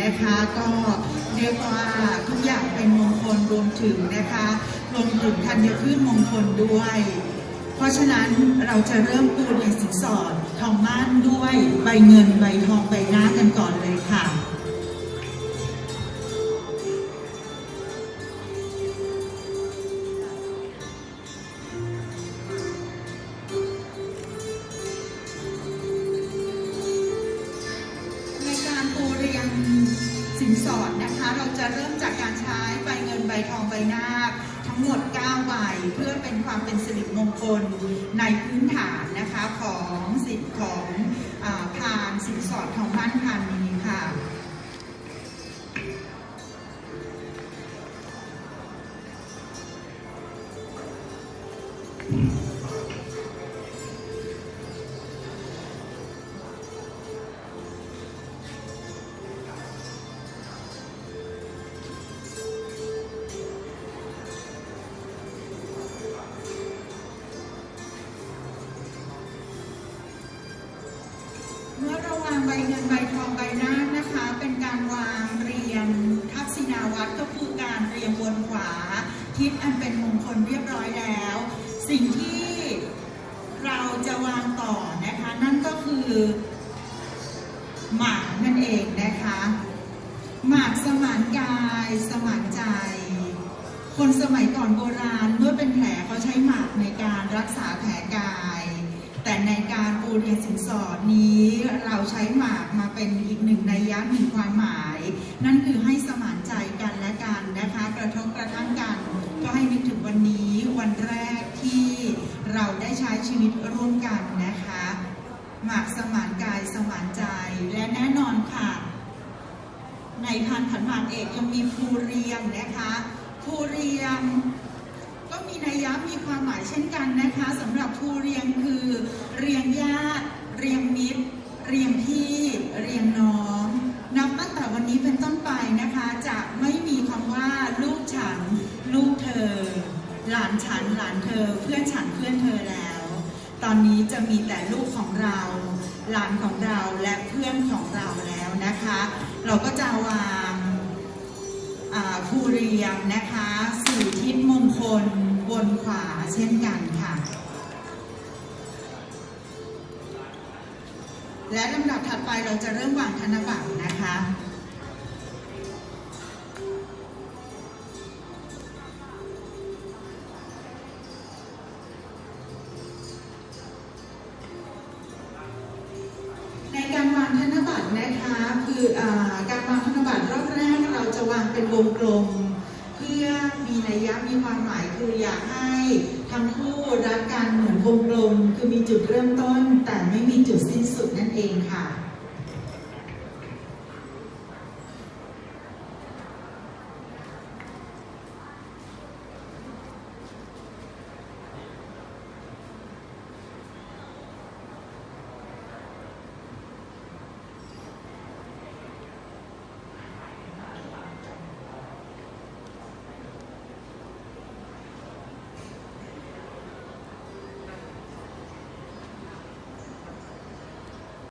นะคะ ก็เรียกว่าทุกอย่างเป็นมงคลรวมถึงนะคะรวมถึงธัญพืชมงคลด้วย เพราะฉะนั้นเราจะเริ่มปูในสินสอดทองม่านด้วยใบเงินใบทองใบหน้ากันก่อนเลยค่ะ นาคทั้งหมด 9 ใบ เพื่อเป็นความเป็นสิริมงคลในพื้นฐานนะคะของสิทธิ์ของอาพานสินสอดทองมั่นพานนี้ค่ะเใบเงินใบทองใบหน้านะคะ เป็นการวางเรียงทักษิณาวัตรก็คือการเรียงบนขวา ทิศอันเป็นมงคลเรียบร้อยแล้ว สิ่งที่เราจะวางต่อนะคะ นั่นก็คือหมากนั่นเองนะคะหมากสมานกายสมานใจ คนสมัยก่อนโบราณเมื่อเป็นแผลเขาใช้หมากในการรักษาแผลกาย ในการปูเรียนสินสอดนี้เราใช้หมากมาเป็นอีกหนึ่งในยะหนึ่งความหมาย นั่นคือให้สมานใจกันและกันนะคะ กระทบกระทั่งกัน ก็ให้นึกถึงวันนี้วันแรกที่เราได้ใช้ชีวิตร่วมกันนะคะ หมากสมานกายสมานใจและแน่นอนค่ะ ในพันขันหมากเอกยังมีภูเรียงนะคะภูเรียง มีนัยยะมีความหมายเช่นกันนะคะสำหรับภูเรียงคือ เรียงญาติ เรียงมิตร เรียงพี่ เรียงน้อง นับตั้งแต่วันนี้เป็นต้นไปนะคะ จะไม่มีคำว่าลูกฉัน ลูกเธอ หลานฉันหลานเธอ เพื่อนฉันเพื่อนเธอแล้ว ตอนนี้จะมีแต่ลูกของเรา หลานของเราและเพื่อนของเราแล้วนะคะ เราก็จะวางอ่าภูเรียงนะคะ สู่ทิศมงคล บนขวาเช่นกันค่ะ และลำดับถัดไปเราจะเริ่มวางธนบัตรนะคะในการวางธนบัตรนะคะคืออการวางธนบัตรรอบแรกเราจะวางเป็นวงกลม นัยยะมีความหมายคืออยากให้ทั้งคู่รักกันเหมือนวงกลม คือมีจุดเริ่มต้นแต่ไม่มีจุดสิ้นสุดนั่นเองค่ะ